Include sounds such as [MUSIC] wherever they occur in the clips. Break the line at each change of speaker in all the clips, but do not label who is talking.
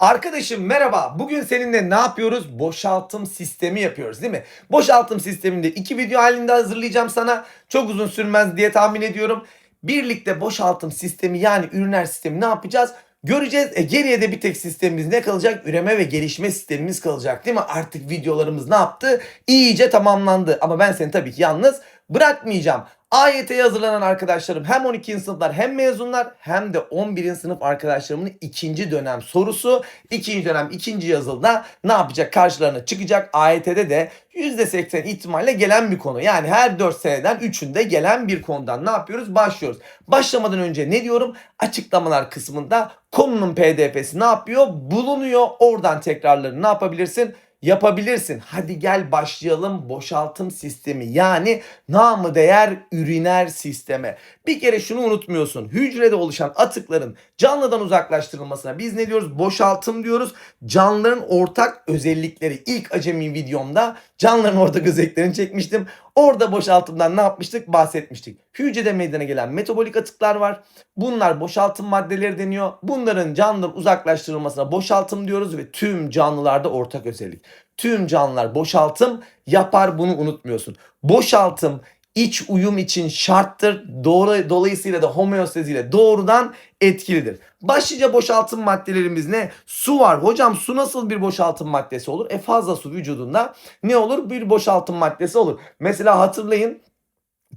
Arkadaşım merhaba. Bugün seninle ne yapıyoruz? Boşaltım sistemi yapıyoruz değil mi? Boşaltım sisteminde iki video halinde hazırlayacağım sana. Çok uzun sürmez diye tahmin ediyorum. Birlikte boşaltım sistemi yani üriner sistemi ne yapacağız? Göreceğiz. E, geriye de bir tek sistemimiz ne kalacak? Üreme ve gelişme sistemimiz kalacak değil mi? Artık videolarımız ne yaptı? İyice tamamlandı. Ama ben seni tabii ki yalnız bırakmayacağım. AYT'ye hazırlanan arkadaşlarım hem 12. sınıflar hem mezunlar hem de 11. sınıf arkadaşlarımın ikinci dönem sorusu. ikinci dönem ikinci yazılıda ne yapacak? Karşılarına çıkacak. AYT'de de %80 ihtimalle gelen bir konu. Yani her 4 seneden 3'ünde gelen bir konudan ne yapıyoruz? Başlıyoruz. Başlamadan önce ne diyorum? Açıklamalar kısmında konunun pdf'si ne yapıyor? Bulunuyor. Oradan tekrarlarını ne yapabilirsin? Yapabilirsin. Hadi gel başlayalım boşaltım sistemi yani namı değer üriner sisteme. Bir kere şunu unutmuyorsun. Hücrede oluşan atıkların canlıdan uzaklaştırılmasına biz ne diyoruz? Boşaltım diyoruz. Canlıların ortak özellikleri. İlk acemi videomda canlıların ortak özelliklerini çekmiştim. Orada boşaltımdan ne yapmıştık? Bahsetmiştik. Hücrede meydana gelen metabolik atıklar var. Bunlar boşaltım maddeleri deniyor. Bunların canlıdan uzaklaştırılmasına boşaltım diyoruz ve tüm canlılarda ortak özellik. Tüm canlılar boşaltım yapar bunu unutmuyorsun. Boşaltım iç uyum için şarttır. Doğru, dolayısıyla da homeostaziyle doğrudan etkilidir. Başlıca boşaltım maddelerimiz ne? Su var. Hocam su nasıl bir boşaltım maddesi olur? E fazla su vücudunda ne olur? Bir boşaltım maddesi olur. Mesela hatırlayın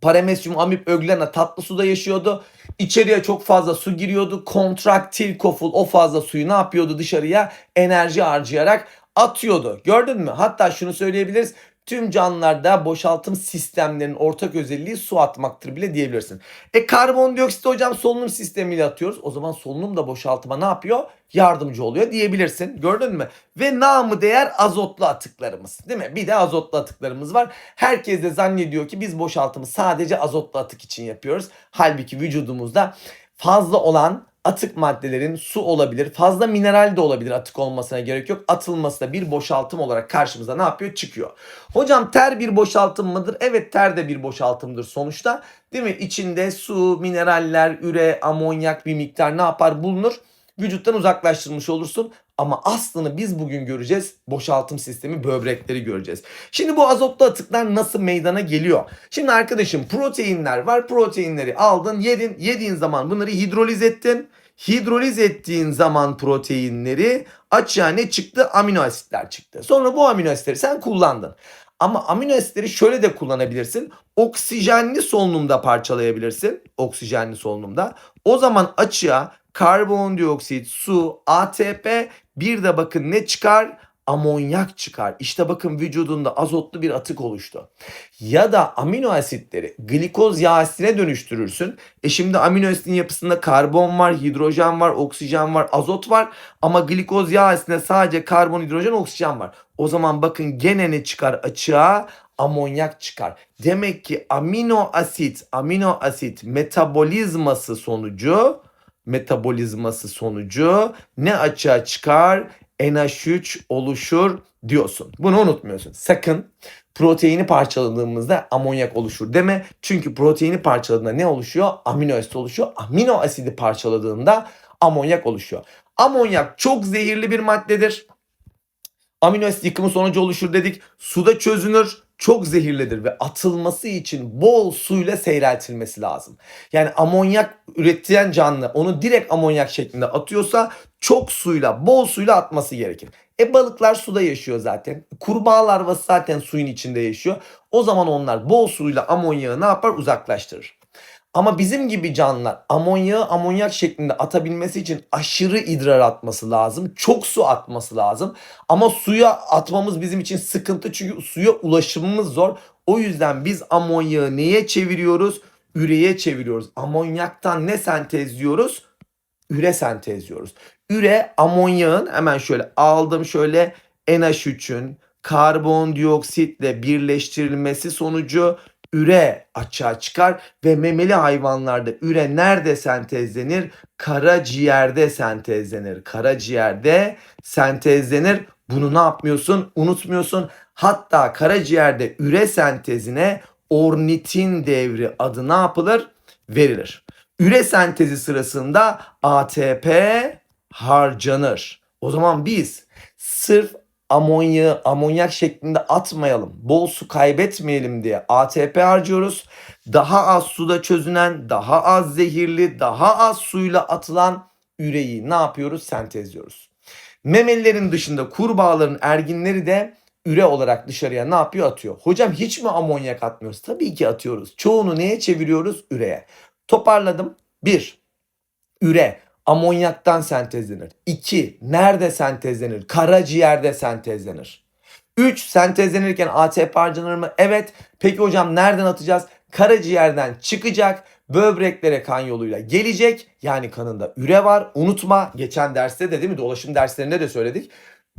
Paramesyum amip öglena tatlı suda yaşıyordu. İçeriye çok fazla su giriyordu. Kontraktil koful o fazla suyu ne yapıyordu dışarıya? Enerji harcayarak atıyordu. Gördün mü? Hatta şunu söyleyebiliriz. Tüm canlılarda boşaltım sistemlerinin ortak özelliği su atmaktır bile diyebilirsin. E karbondioksit hocam solunum sistemiyle atıyoruz. O zaman solunum da boşaltıma ne yapıyor? Yardımcı oluyor diyebilirsin. Gördün mü? Ve namı değer azotlu atıklarımız. Değil mi? Bir de azotlu atıklarımız var. Herkes de zannediyor ki biz boşaltımı sadece azotlu atık için yapıyoruz. Halbuki vücudumuzda fazla olan atık maddelerin su olabilir, fazla mineral de olabilir atık olmasına gerek yok. Atılması da bir boşaltım olarak karşımıza ne yapıyor? Çıkıyor. Hocam ter bir boşaltım mıdır? Evet ter de bir boşaltımdır sonuçta. Değil mi? İçinde su, mineraller, üre, amonyak bir miktar ne yapar? Bulunur. Vücuttan uzaklaştırmış olursun. Ama aslını biz bugün göreceğiz. Boşaltım sistemi böbrekleri göreceğiz. Şimdi bu azotlu atıklar nasıl meydana geliyor? Şimdi arkadaşım proteinler var. Proteinleri aldın, yedin. Yediğin zaman bunları hidroliz ettin. Hidroliz ettiğin zaman proteinleri açığa ne çıktı? Amino asitler çıktı. Sonra bu amino asitleri sen kullandın. Ama amino asitleri şöyle de kullanabilirsin. Oksijenli solunumda parçalayabilirsin. Oksijenli solunumda. O zaman açığa karbondioksit, su, ATP bir de bakın ne çıkar? Amonyak çıkar. İşte bakın vücudunda azotlu bir atık oluştu. Ya da amino asitleri glikoz yağ asitine dönüştürürsün. E şimdi amino asitin yapısında karbon var, hidrojen var, oksijen var, azot var. Ama glikoz yağ asitinde sadece karbon, hidrojen, oksijen var. O zaman bakın gene ne çıkar açığa? amonyak çıkar. Demek ki amino asit, amino asit metabolizması sonucu metabolizması sonucu ne açığa çıkar? NH3 oluşur diyorsun. Bunu unutmuyorsun. Sakın proteini parçaladığımızda amonyak oluşur deme. Çünkü proteini parçaladığında ne oluşuyor? Amino asit oluşuyor. Amino asidi parçaladığında amonyak oluşuyor. Amonyak çok zehirli bir maddedir. Amino asit yıkımı sonucu oluşur dedik. Suda çözünür çok zehirlidir ve atılması için bol suyla seyreltilmesi lazım. Yani amonyak üretilen canlı onu direkt amonyak şeklinde atıyorsa çok suyla, bol suyla atması gerekir. E balıklar suda yaşıyor zaten. Kurbağa larvası zaten suyun içinde yaşıyor. O zaman onlar bol suyla amonyağı ne yapar? Uzaklaştırır. Ama bizim gibi canlılar amonyağı amonyak şeklinde atabilmesi için aşırı idrar atması lazım. Çok su atması lazım. Ama suya atmamız bizim için sıkıntı çünkü suya ulaşımımız zor. O yüzden biz amonyağı neye çeviriyoruz? Üreye çeviriyoruz. Amonyaktan ne sentezliyoruz? Üre sentezliyoruz. Üre amonyağın hemen şöyle aldım şöyle NH3'ün karbondioksitle birleştirilmesi sonucu üre açığa çıkar ve memeli hayvanlarda üre nerede sentezlenir? Karaciğerde sentezlenir. Karaciğerde sentezlenir. Bunu ne yapmıyorsun? Unutmuyorsun. Hatta karaciğerde üre sentezine ornitin devri adı ne yapılır? Verilir. Üre sentezi sırasında ATP harcanır. O zaman biz sırf amonyağı amonyak şeklinde atmayalım, bol su kaybetmeyelim diye ATP harcıyoruz. Daha az suda çözünen, daha az zehirli, daha az suyla atılan üreyi ne yapıyoruz? Sentezliyoruz. Memelilerin dışında kurbağaların erginleri de üre olarak dışarıya ne yapıyor? Atıyor. Hocam hiç mi amonyak atmıyoruz? Tabii ki atıyoruz. Çoğunu neye çeviriyoruz? Üreye. Toparladım. 1. Üre amonyaktan sentezlenir. 2. Nerede sentezlenir? Karaciğerde sentezlenir. 3. Sentezlenirken ATP harcanır mı? Evet. Peki hocam nereden atacağız? Karaciğerden çıkacak, böbreklere kan yoluyla gelecek. Yani kanında üre var. Unutma geçen derste de değil mi? Dolaşım derslerinde de söyledik.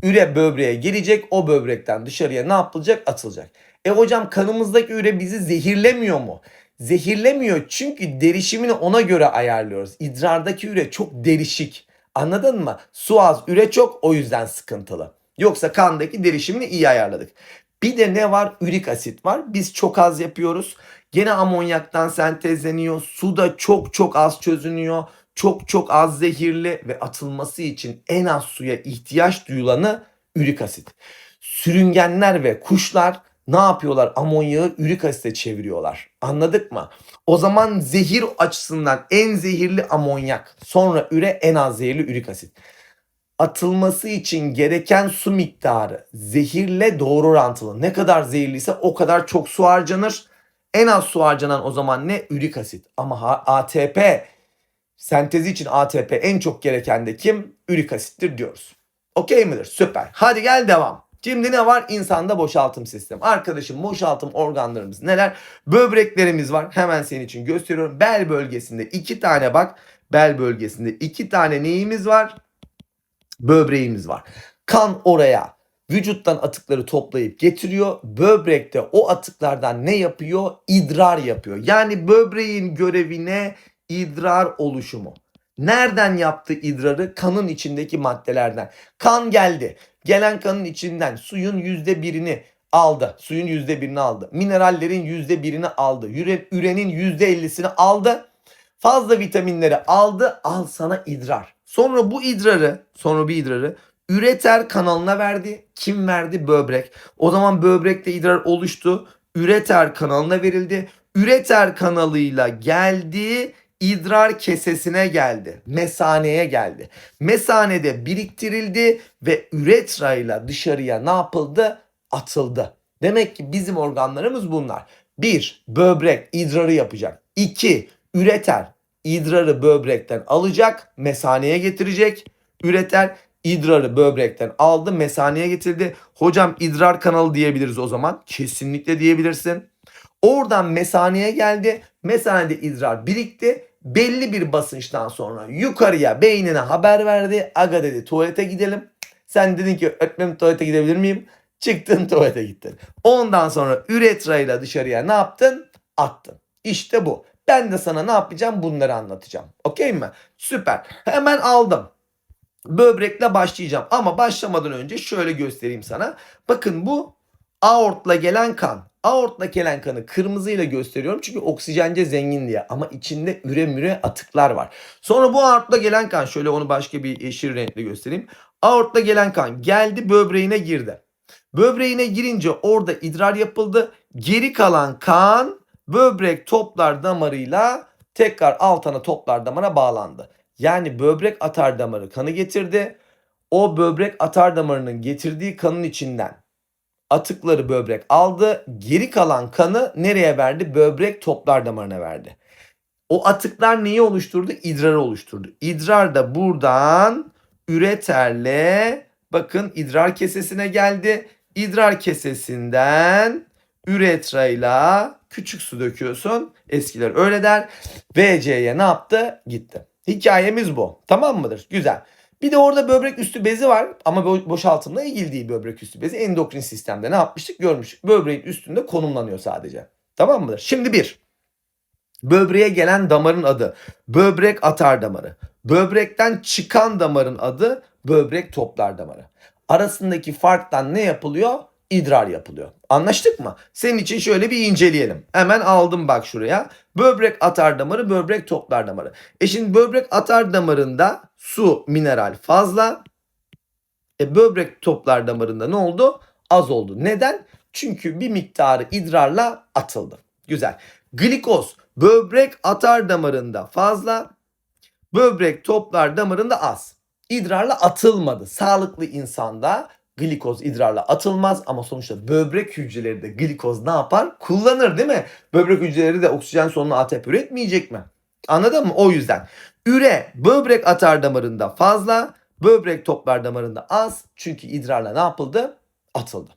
Üre böbreğe gelecek. O böbrekten dışarıya ne yapılacak? Atılacak. E hocam kanımızdaki üre bizi zehirlemiyor mu? Zehirlemiyor çünkü derişimini ona göre ayarlıyoruz. İdrardaki üre çok derişik. Anladın mı? Su az, üre çok o yüzden sıkıntılı. Yoksa kandaki derişimini iyi ayarladık. Bir de ne var? Ürik asit var. Biz çok az yapıyoruz. Gene amonyaktan sentezleniyor. Su da çok çok az çözünüyor. Çok çok az zehirli ve atılması için en az suya ihtiyaç duyulanı ürik asit. Sürüngenler ve kuşlar ne yapıyorlar? Amonyağı ürik asite çeviriyorlar. Anladık mı? O zaman zehir açısından en zehirli amonyak. Sonra üre en az zehirli ürik asit. Atılması için gereken su miktarı zehirle doğru orantılı. Ne kadar zehirliyse o kadar çok su harcanır. En az su harcanan o zaman ne? Ürik asit. Ama ATP sentezi için ATP en çok gereken de kim? Ürik asittir diyoruz. Okey midir? Süper. Hadi gel devam. Şimdi ne var? İnsanda boşaltım sistemi. Arkadaşım boşaltım organlarımız neler? Böbreklerimiz var. Hemen senin için gösteriyorum. Bel bölgesinde iki tane bak. Bel bölgesinde iki tane neyimiz var? Böbreğimiz var. Kan oraya vücuttan atıkları toplayıp getiriyor. Böbrekte o atıklardan ne yapıyor? İdrar yapıyor. Yani böbreğin görevine idrar oluşumu. Nereden yaptı idrarı? Kanın içindeki maddelerden. Kan geldi. Gelen kanın içinden suyun yüzde birini aldı. Suyun yüzde birini aldı. Minerallerin yüzde birini aldı. Üre, ürenin yüzde ellisini aldı. Fazla vitaminleri aldı. Al sana idrar. Sonra bu idrarı, sonra bu idrarı üreter kanalına verdi. Kim verdi? Böbrek. O zaman böbrekte idrar oluştu. Üreter kanalına verildi. Üreter kanalıyla geldi idrar kesesine geldi. Mesaneye geldi. Mesanede biriktirildi ve üretrayla dışarıya ne yapıldı? Atıldı. Demek ki bizim organlarımız bunlar. 1. Böbrek idrarı yapacak. 2. Üreter idrarı böbrekten alacak, mesaneye getirecek. Üreter idrarı böbrekten aldı, mesaneye getirdi. Hocam idrar kanalı diyebiliriz o zaman. Kesinlikle diyebilirsin. Oradan mesaneye geldi. Mesanede idrar birikti. Belli bir basınçtan sonra yukarıya beynine haber verdi. Aga dedi tuvalete gidelim. Sen dedin ki öğretmenim tuvalete gidebilir miyim? Çıktın tuvalete gittin. Ondan sonra üretrayla dışarıya ne yaptın? Attın. İşte bu. Ben de sana ne yapacağım bunları anlatacağım. Okey mi? Süper. Hemen aldım. Böbrekle başlayacağım ama başlamadan önce şöyle göstereyim sana. Bakın bu aortla gelen kan. Aortla gelen kanı kırmızıyla gösteriyorum çünkü oksijence zengin diye ama içinde üre müre atıklar var. Sonra bu aortla gelen kan şöyle onu başka bir yeşil renkli göstereyim. Aortla gelen kan geldi böbreğine girdi. Böbreğine girince orada idrar yapıldı. Geri kalan kan böbrek toplar damarıyla tekrar alt ana toplar damara bağlandı. Yani böbrek atar damarı kanı getirdi. O böbrek atar damarının getirdiği kanın içinden atıkları böbrek aldı. Geri kalan kanı nereye verdi? Böbrek toplar damarına verdi. O atıklar neyi oluşturdu? İdrarı oluşturdu. İdrar da buradan üreterle bakın idrar kesesine geldi. İdrar kesesinden üretrayla küçük su döküyorsun. Eskiler öyle der. VC'ye ne yaptı? Gitti. Hikayemiz bu. Tamam mıdır? Güzel. Bir de orada böbrek üstü bezi var ama bo- boşaltımla ilgili değil böbrek üstü bezi. Endokrin sistemde ne yapmıştık görmüştük. Böbreğin üstünde konumlanıyor sadece. Tamam mıdır? Şimdi bir. Böbreğe gelen damarın adı böbrek atar damarı. Böbrekten çıkan damarın adı böbrek toplar damarı. Arasındaki farktan ne yapılıyor? İdrar yapılıyor. Anlaştık mı? Senin için şöyle bir inceleyelim. Hemen aldım bak şuraya. Böbrek atar damarı, böbrek toplar damarı. E şimdi böbrek atar damarında su, mineral fazla. E böbrek toplar damarında ne oldu? Az oldu. Neden? Çünkü bir miktarı idrarla atıldı. Güzel. Glikoz böbrek atar damarında fazla, böbrek toplar damarında az. İdrarla atılmadı. Sağlıklı insanda glikoz idrarla atılmaz ama sonuçta böbrek hücreleri de glikoz ne yapar? Kullanır değil mi? Böbrek hücreleri de oksijen solunum ATP üretmeyecek mi? Anladın mı? O yüzden. Üre böbrek atar damarında fazla, böbrek toplar damarında az. Çünkü idrarla ne yapıldı? Atıldı.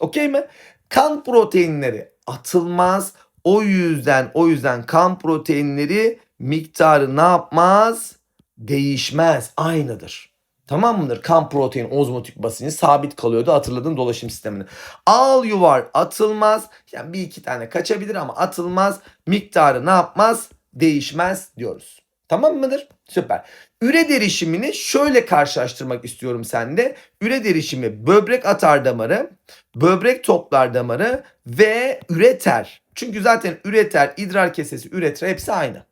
Okey mi? Kan proteinleri atılmaz. O yüzden o yüzden kan proteinleri miktarı ne yapmaz? Değişmez. Aynıdır. Tamam mıdır? Kan protein ozmotik basıncı sabit kalıyordu hatırladın dolaşım sistemini. Al yuvar atılmaz. Yani bir iki tane kaçabilir ama atılmaz. Miktarı ne yapmaz? Değişmez diyoruz. Tamam mıdır? Süper. Üre derişimini şöyle karşılaştırmak istiyorum sende. Üre derişimi böbrek atar damarı, böbrek toplar damarı ve üreter. Çünkü zaten üreter, idrar kesesi, üreter hepsi aynı.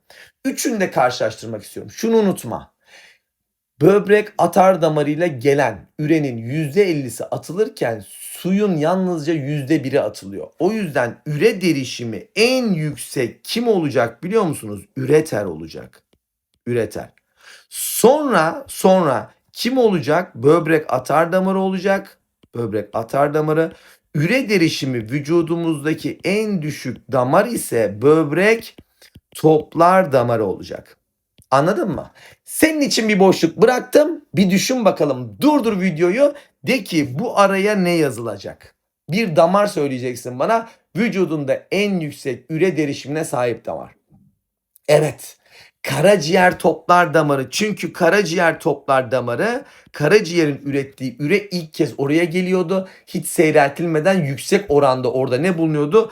Üçünü de karşılaştırmak istiyorum. Şunu unutma. Böbrek atar damarıyla gelen ürenin %50'si atılırken suyun yalnızca %1'i atılıyor. O yüzden üre derişimi en yüksek kim olacak biliyor musunuz? Üreter olacak. Üreter. Sonra sonra kim olacak? Böbrek atar damarı olacak. Böbrek atar damarı. Üre derişimi vücudumuzdaki en düşük damar ise böbrek toplar damarı olacak. Anladın mı? Senin için bir boşluk bıraktım. Bir düşün bakalım. Durdur videoyu. De ki bu araya ne yazılacak? Bir damar söyleyeceksin bana. Vücudunda en yüksek üre derişimine sahip damar. Evet. Karaciğer toplar damarı. Çünkü karaciğer toplar damarı karaciğerin ürettiği üre ilk kez oraya geliyordu. Hiç seyreltilmeden yüksek oranda orada ne bulunuyordu?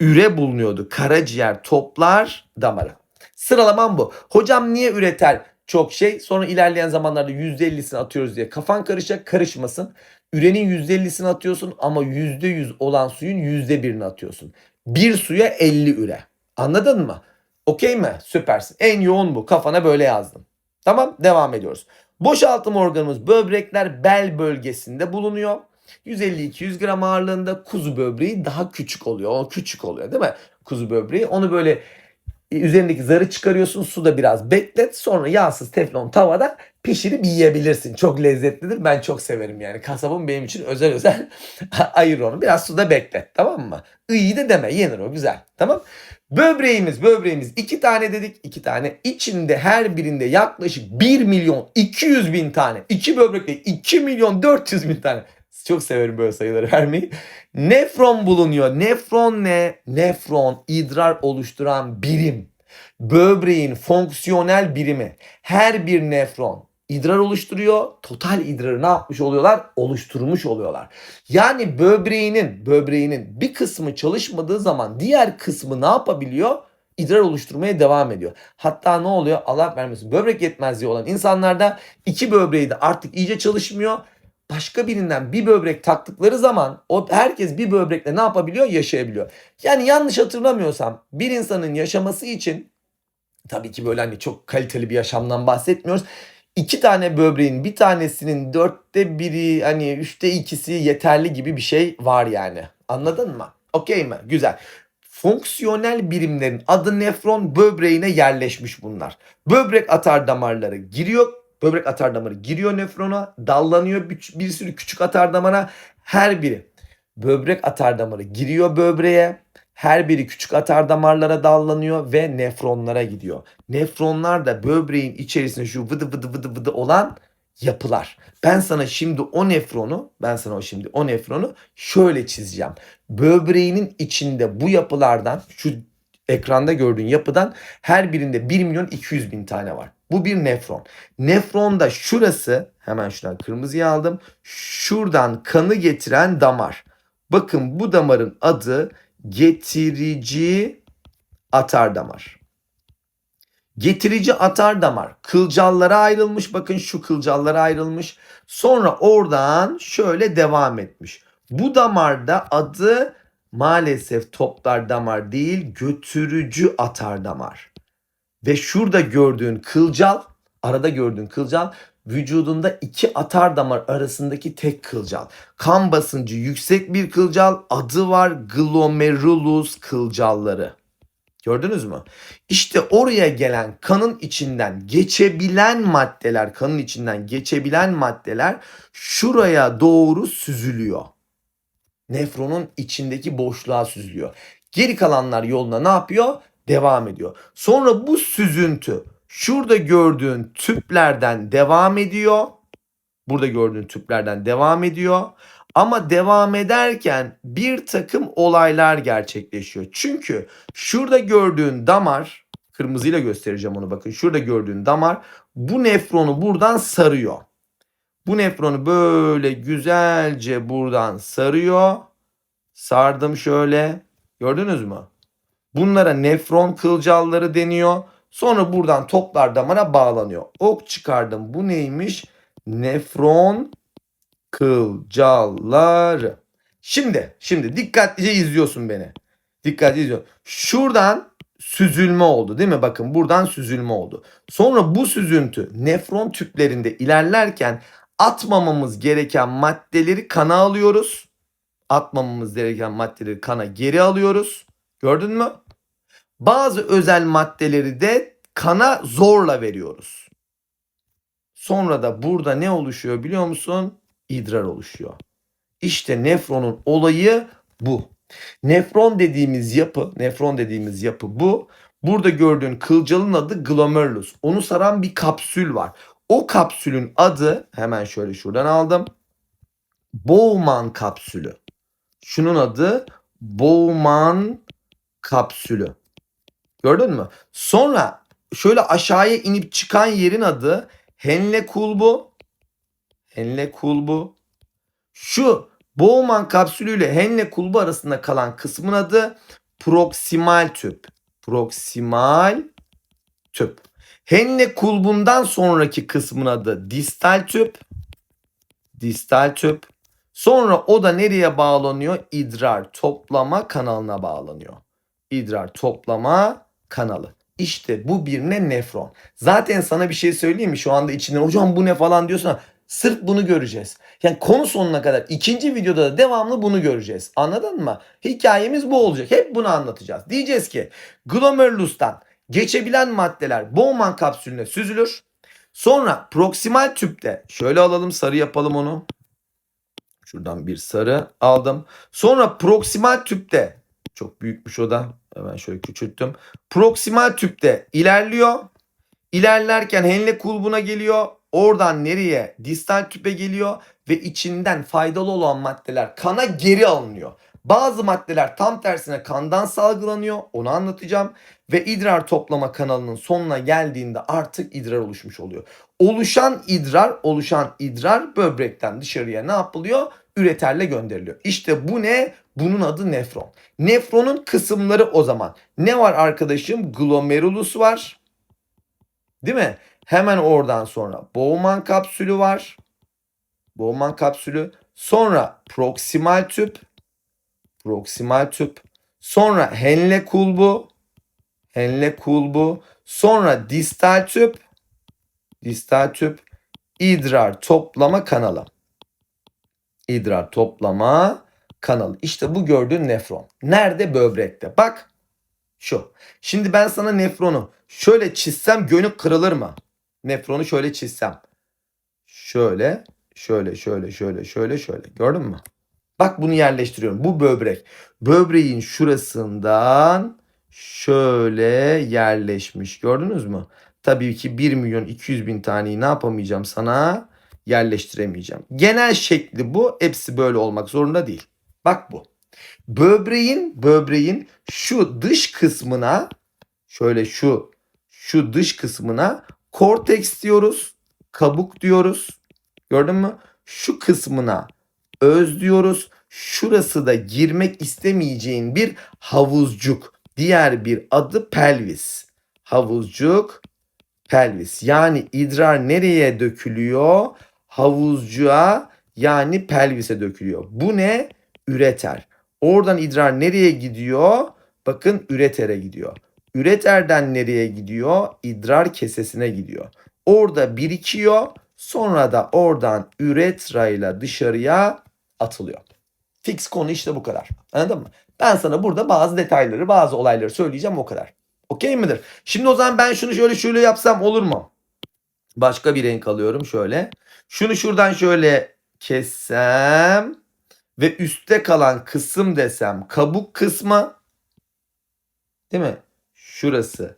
Üre bulunuyordu. Karaciğer toplar damarı. Sıralamam bu. Hocam niye üreter çok şey? Sonra ilerleyen zamanlarda %50'sini atıyoruz diye kafan karışacak. Karışmasın. Ürenin %50'sini atıyorsun ama %100 olan suyun %1'ini atıyorsun. Bir suya 50 üre. Anladın mı? Okey mi? Süpersin. En yoğun bu. Kafana böyle yazdım. Tamam devam ediyoruz. Boşaltım organımız böbrekler bel bölgesinde bulunuyor. 150-200 gram ağırlığında kuzu böbreği daha küçük oluyor. O küçük oluyor değil mi? Kuzu böbreği. Onu böyle üzerindeki zarı çıkarıyorsun suda biraz beklet sonra yağsız teflon tavada pişirip yiyebilirsin. Çok lezzetlidir. Ben çok severim yani. Kasabım benim için özel özel [LAUGHS] ayır onu. Biraz suda beklet tamam mı? İyi de deme yenir o güzel tamam. Böbreğimiz böbreğimiz iki tane dedik iki tane içinde her birinde yaklaşık 1 milyon 200 bin tane iki böbrekte 2 milyon 400 bin tane çok severim böyle sayıları [LAUGHS] vermeyi. Nefron bulunuyor. Nefron ne? Nefron idrar oluşturan birim. Böbreğin fonksiyonel birimi. Her bir nefron idrar oluşturuyor. Total idrarı ne yapmış oluyorlar? Oluşturmuş oluyorlar. Yani böbreğinin böbreğinin bir kısmı çalışmadığı zaman diğer kısmı ne yapabiliyor? idrar oluşturmaya devam ediyor. Hatta ne oluyor? Allah vermesin. Böbrek yetmezliği olan insanlarda iki böbreği de artık iyice çalışmıyor başka birinden bir böbrek taktıkları zaman o herkes bir böbrekle ne yapabiliyor? Yaşayabiliyor. Yani yanlış hatırlamıyorsam bir insanın yaşaması için tabii ki böyle hani çok kaliteli bir yaşamdan bahsetmiyoruz. İki tane böbreğin bir tanesinin dörtte biri hani üçte ikisi yeterli gibi bir şey var yani. Anladın mı? Okey mi? Güzel. Fonksiyonel birimlerin adı nefron böbreğine yerleşmiş bunlar. Böbrek atar damarları giriyor Böbrek atar damarı giriyor nefrona, dallanıyor bir, bir sürü küçük atar damara. Her biri böbrek atar damarı giriyor böbreğe. Her biri küçük atar damarlara dallanıyor ve nefronlara gidiyor. Nefronlar da böbreğin içerisinde şu vıdı vıdı vıdı vıdı olan yapılar. Ben sana şimdi o nefronu, ben sana şimdi o nefronu şöyle çizeceğim. Böbreğinin içinde bu yapılardan şu ekranda gördüğün yapıdan her birinde 1 milyon 200 bin tane var. Bu bir nefron. Nefronda şurası hemen şuradan kırmızıya aldım. Şuradan kanı getiren damar. Bakın bu damarın adı getirici atar damar. Getirici atar damar kılcallara ayrılmış. Bakın şu kılcallara ayrılmış. Sonra oradan şöyle devam etmiş. Bu damarda adı maalesef toplar damar değil götürücü atar damar. Ve şurada gördüğün kılcal, arada gördüğün kılcal vücudunda iki atar damar arasındaki tek kılcal. Kan basıncı yüksek bir kılcal adı var glomerulus kılcalları. Gördünüz mü? İşte oraya gelen kanın içinden geçebilen maddeler, kanın içinden geçebilen maddeler şuraya doğru süzülüyor. Nefronun içindeki boşluğa süzülüyor. Geri kalanlar yoluna ne yapıyor? Devam ediyor. Sonra bu süzüntü şurada gördüğün tüplerden devam ediyor. Burada gördüğün tüplerden devam ediyor. Ama devam ederken bir takım olaylar gerçekleşiyor. Çünkü şurada gördüğün damar, kırmızıyla göstereceğim onu bakın. Şurada gördüğün damar bu nefronu buradan sarıyor. Bu nefronu böyle güzelce buradan sarıyor. Sardım şöyle. Gördünüz mü? Bunlara nefron kılcalları deniyor. Sonra buradan toplar damara bağlanıyor. Ok çıkardım. Bu neymiş? Nefron kılcalları. Şimdi, şimdi dikkatlice izliyorsun beni. Dikkatli izliyorsun. Şuradan süzülme oldu değil mi? Bakın buradan süzülme oldu. Sonra bu süzüntü nefron tüplerinde ilerlerken atmamamız gereken maddeleri kana alıyoruz. Atmamamız gereken maddeleri kana geri alıyoruz. Gördün mü? Bazı özel maddeleri de kana zorla veriyoruz. Sonra da burada ne oluşuyor biliyor musun? İdrar oluşuyor. İşte nefronun olayı bu. Nefron dediğimiz yapı, nefron dediğimiz yapı bu. Burada gördüğün kılcalın adı glomerulus. Onu saran bir kapsül var. O kapsülün adı hemen şöyle şuradan aldım. Bowman kapsülü. Şunun adı Bowman kapsülü. Gördün mü? Sonra şöyle aşağıya inip çıkan yerin adı Henle kulbu. Henle kulbu. Şu Bowman kapsülüyle Henle kulbu arasında kalan kısmın adı proksimal tüp. Proksimal tüp. Henle kulbundan sonraki kısmın adı distal tüp. Distal tüp. Sonra o da nereye bağlanıyor? İdrar toplama kanalına bağlanıyor. İdrar toplama kanalı. İşte bu bir ne nefron. Zaten sana bir şey söyleyeyim mi? Şu anda içinden hocam bu ne falan diyorsun sırf bunu göreceğiz. Yani konu sonuna kadar ikinci videoda da devamlı bunu göreceğiz. Anladın mı? Hikayemiz bu olacak. Hep bunu anlatacağız. Diyeceğiz ki glomerulustan geçebilen maddeler Bowman kapsülüne süzülür. Sonra proksimal tüpte şöyle alalım sarı yapalım onu. Şuradan bir sarı aldım. Sonra proksimal tüpte çok büyükmüş o da. Hemen şöyle küçülttüm. Proksimal tüpte ilerliyor. İlerlerken Henle kulbuna geliyor. Oradan nereye? Distal tüpe geliyor ve içinden faydalı olan maddeler kana geri alınıyor. Bazı maddeler tam tersine kandan salgılanıyor. Onu anlatacağım. Ve idrar toplama kanalının sonuna geldiğinde artık idrar oluşmuş oluyor. Oluşan idrar, oluşan idrar böbrekten dışarıya ne yapılıyor? Üreterle gönderiliyor. İşte bu ne? Bunun adı nefron. Nefronun kısımları o zaman. Ne var arkadaşım? Glomerulus var. Değil mi? Hemen oradan sonra Bowman kapsülü var. Bowman kapsülü. Sonra proksimal tüp. Proksimal tüp. Sonra Henle kulbu. Henle kulbu. Sonra distal tüp. Distal tüp. İdrar toplama kanalı. İdrar toplama kanalı. İşte bu gördüğün nefron. Nerede? Böbrekte. Bak şu. Şimdi ben sana nefronu şöyle çizsem gönül kırılır mı? Nefronu şöyle çizsem. Şöyle, şöyle, şöyle, şöyle, şöyle, şöyle. Gördün mü? Bak bunu yerleştiriyorum. Bu böbrek. Böbreğin şurasından şöyle yerleşmiş. Gördünüz mü? Tabii ki 1 milyon 200 bin taneyi ne yapamayacağım sana? Yerleştiremeyeceğim. Genel şekli bu. Hepsi böyle olmak zorunda değil. Bak bu. Böbreğin böbreğin şu dış kısmına şöyle şu şu dış kısmına korteks diyoruz. Kabuk diyoruz. Gördün mü? Şu kısmına öz diyoruz. Şurası da girmek istemeyeceğin bir havuzcuk. Diğer bir adı pelvis. Havuzcuk, pelvis. Yani idrar nereye dökülüyor? Havuzcuğa yani pelvise dökülüyor. Bu ne? Üreter. Oradan idrar nereye gidiyor? Bakın üretere gidiyor. Üreterden nereye gidiyor? İdrar kesesine gidiyor. Orada birikiyor. Sonra da oradan üretra ile dışarıya atılıyor. Fix konu işte bu kadar. Anladın mı? Ben sana burada bazı detayları, bazı olayları söyleyeceğim o kadar. Okey midir? Şimdi o zaman ben şunu şöyle şöyle yapsam olur mu? Başka bir renk alıyorum şöyle. Şunu şuradan şöyle kessem ve üstte kalan kısım desem kabuk kısmı değil mi? Şurası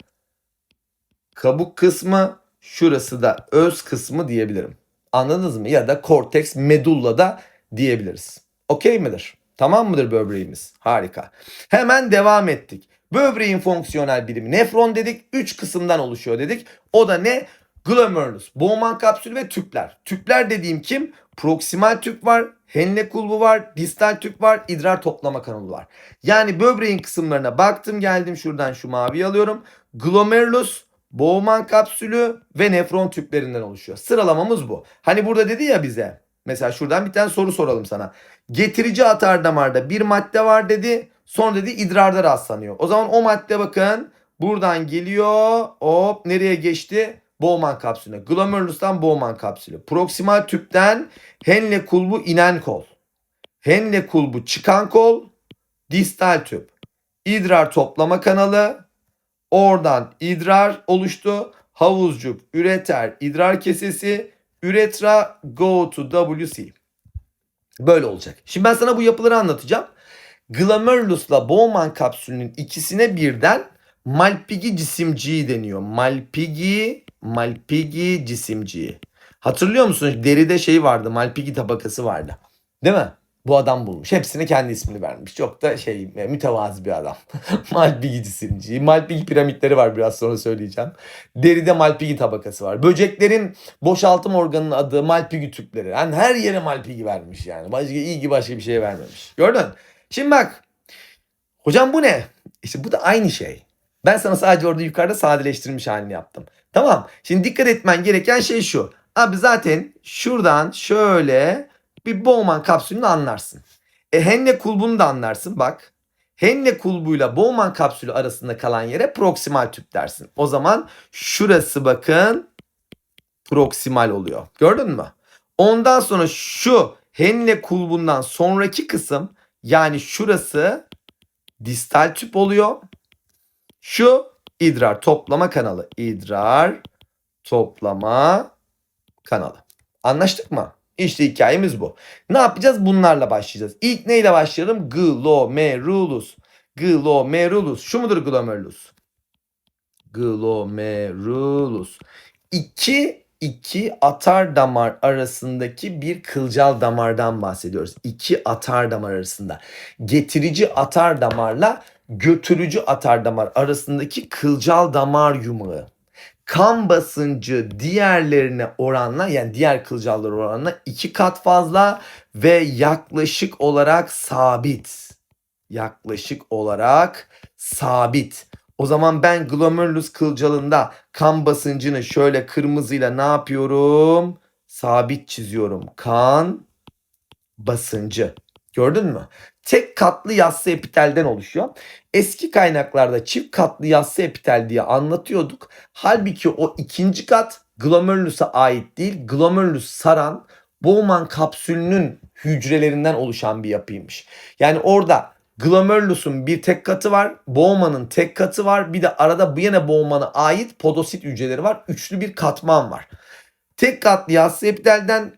kabuk kısmı, şurası da öz kısmı diyebilirim. Anladınız mı? Ya da korteks medulla da diyebiliriz. Okey midir? Tamam mıdır böbreğimiz? Harika. Hemen devam ettik. Böbreğin fonksiyonel birimi nefron dedik. 3 kısımdan oluşuyor dedik. O da ne? Glomerulus, Bowman kapsülü ve tüpler. Tüpler dediğim kim? Proksimal tüp var, Henle kulbu var, distal tüp var, idrar toplama kanalı var. Yani böbreğin kısımlarına baktım geldim şuradan şu maviyi alıyorum. Glomerulus, Bowman kapsülü ve nefron tüplerinden oluşuyor. Sıralamamız bu. Hani burada dedi ya bize. Mesela şuradan bir tane soru soralım sana. Getirici atar damarda bir madde var dedi. Sonra dedi idrarda rastlanıyor. O zaman o madde bakın buradan geliyor. Hop nereye geçti? Bowman kapsülüne. Glomerulus'tan Bowman kapsülü. Proksimal tüpten Henle kulbu inen kol. Henle kulbu çıkan kol. Distal tüp. İdrar toplama kanalı. Oradan idrar oluştu. Havuzcuk, üreter, idrar kesesi, üretra, go to WC. Böyle olacak. Şimdi ben sana bu yapıları anlatacağım. Glomerulus'la Bowman kapsülünün ikisine birden Malpighi cisimciği deniyor. Malpighi, Malpighi cisimciği. Hatırlıyor musun? Deride şey vardı. Malpighi tabakası vardı. Değil mi? Bu adam bulmuş. Hepsine kendi ismini vermiş. Çok da şey mütevazi bir adam. [LAUGHS] Malpighi cisimciği. Malpighi piramitleri var biraz sonra söyleyeceğim. Deride Malpighi tabakası var. Böceklerin boşaltım organının adı Malpighi tüpleri. Yani her yere Malpighi vermiş yani. Başka iyi ki başka bir şey vermemiş. Gördün? Şimdi bak. Hocam bu ne? İşte bu da aynı şey. Ben sana sadece orada yukarıda sadeleştirilmiş halini yaptım. Tamam. Şimdi dikkat etmen gereken şey şu. Abi zaten şuradan şöyle bir Bowman kapsülünü anlarsın. E Henle kulbunu da anlarsın bak. Henle kulbuyla Bowman kapsülü arasında kalan yere proksimal tüp dersin. O zaman şurası bakın proksimal oluyor. Gördün mü? Ondan sonra şu Henle kulbundan sonraki kısım yani şurası distal tüp oluyor. Şu idrar toplama kanalı. İdrar toplama kanalı. Anlaştık mı? İşte hikayemiz bu. Ne yapacağız? Bunlarla başlayacağız. İlk neyle başlayalım? Glomerulus. Glomerulus. Şu mudur glomerulus? Glomerulus. İki iki atar damar arasındaki bir kılcal damardan bahsediyoruz. İki atar damar arasında. Getirici atar damarla götürücü atar damar arasındaki kılcal damar yumağı. Kan basıncı diğerlerine oranla yani diğer kılcallar oranla iki kat fazla ve yaklaşık olarak sabit. Yaklaşık olarak sabit. O zaman ben glomerulus kılcalında kan basıncını şöyle kırmızıyla ne yapıyorum? Sabit çiziyorum. Kan basıncı. Gördün mü? Tek katlı yassı epitelden oluşuyor. Eski kaynaklarda çift katlı yassı epitel diye anlatıyorduk. Halbuki o ikinci kat glomerulus'a ait değil. Glomerulus saran Bowman kapsülünün hücrelerinden oluşan bir yapıymış. Yani orada glomerulus'un bir tek katı var. Bowman'ın tek katı var. Bir de arada bu yine Bowman'a ait podosit hücreleri var. Üçlü bir katman var. Tek katlı yassı epitelden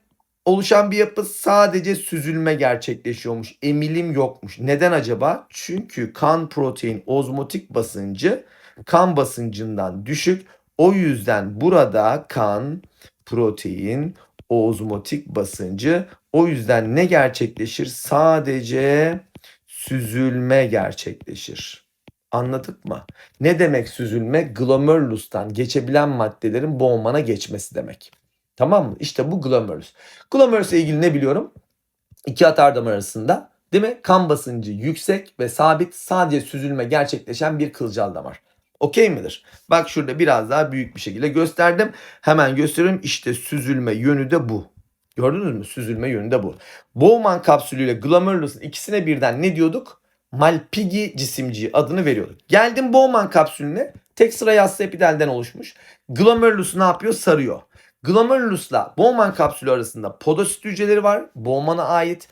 oluşan bir yapı sadece süzülme gerçekleşiyormuş. Emilim yokmuş. Neden acaba? Çünkü kan protein ozmotik basıncı kan basıncından düşük. O yüzden burada kan protein ozmotik basıncı o yüzden ne gerçekleşir? Sadece süzülme gerçekleşir. Anladık mı? Ne demek süzülme? Glomerulus'tan geçebilen maddelerin Bowman'a geçmesi demek. Tamam mı? İşte bu. Glomerulus ile ilgili ne biliyorum? İki atar damar arasında değil mi? Kan basıncı yüksek ve sabit sadece süzülme gerçekleşen bir kılcal damar. Okey midir? Bak şurada biraz daha büyük bir şekilde gösterdim. Hemen gösteriyorum. İşte süzülme yönü de bu. Gördünüz mü? Süzülme yönü de bu. Bowman kapsülüyle glomerulus'un ikisine birden ne diyorduk? Malpighi cisimciği adını veriyorduk. Geldim Bowman kapsülüne. Tek sıra yassı epidelden oluşmuş. Glomerulus ne yapıyor? Sarıyor. Glomerulus'la Bowman kapsülü arasında podosit hücreleri var. Bowman'a ait.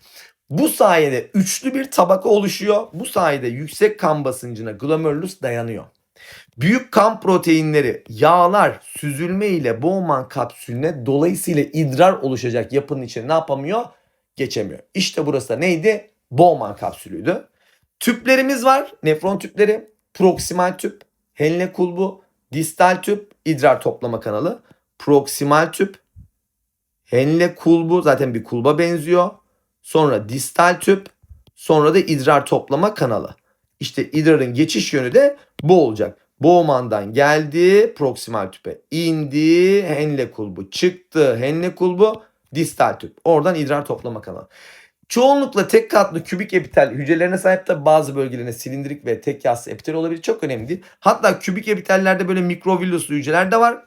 Bu sayede üçlü bir tabaka oluşuyor. Bu sayede yüksek kan basıncına glomerulus dayanıyor. Büyük kan proteinleri, yağlar süzülme ile Bowman kapsülüne dolayısıyla idrar oluşacak yapının içine ne yapamıyor? Geçemiyor. İşte burası da neydi? Bowman kapsülüydü. Tüplerimiz var. Nefron tüpleri. Proksimal tüp, Henle kulbu, distal tüp, idrar toplama kanalı. Proksimal tüp, Henle kulbu zaten bir kulba benziyor. Sonra distal tüp, sonra da idrar toplama kanalı. İşte idrarın geçiş yönü de bu olacak. Bowman'dan geldi, proksimal tüpe indi, Henle kulbu çıktı, Henle kulbu distal tüp. Oradan idrar toplama kanalı. Çoğunlukla tek katlı kübik epitel hücrelerine sahip de bazı bölgelerine silindirik ve tek yassı epitel olabilir. Çok önemli değil. Hatta kübik epitellerde böyle mikrovilluslu hücreler de var.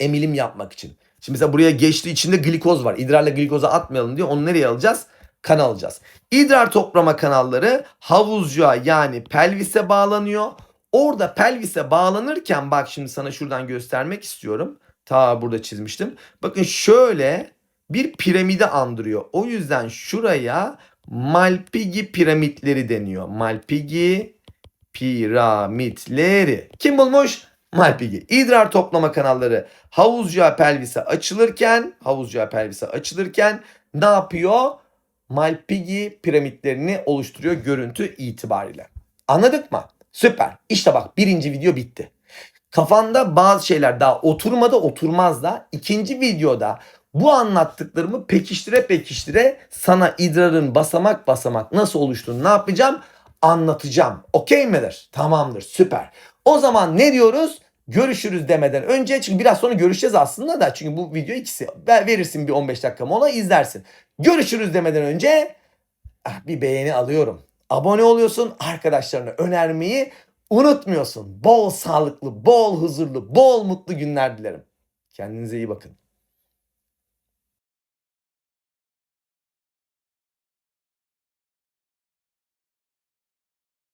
Emilim yapmak için. Şimdi mesela buraya geçti içinde glikoz var. İdrarla glikoza atmayalım diyor. Onu nereye alacağız? Kan alacağız. İdrar toplama kanalları havuzcuğa yani pelvise bağlanıyor. Orada pelvise bağlanırken bak şimdi sana şuradan göstermek istiyorum. Ta burada çizmiştim. Bakın şöyle bir piramidi andırıyor. O yüzden şuraya Malpighi piramitleri deniyor. Malpighi piramitleri. Kim bulmuş? Malpighi. İdrar toplama kanalları havuzcuğa pelvise açılırken, havuzcuğa pelvise açılırken ne yapıyor? Malpighi piramitlerini oluşturuyor görüntü itibariyle. Anladık mı? Süper. İşte bak birinci video bitti. Kafanda bazı şeyler daha oturmadı oturmaz da ikinci videoda bu anlattıklarımı pekiştire pekiştire sana idrarın basamak basamak nasıl oluştuğunu ne yapacağım? Anlatacağım. Okey midir? Tamamdır. Süper. O zaman ne diyoruz? Görüşürüz demeden önce çünkü biraz sonra görüşeceğiz aslında da çünkü bu video ikisi Ver- verirsin bir 15 dakika mola izlersin. Görüşürüz demeden önce ah, bir beğeni alıyorum. Abone oluyorsun arkadaşlarına önermeyi unutmuyorsun. Bol sağlıklı, bol huzurlu, bol mutlu günler dilerim. Kendinize iyi bakın.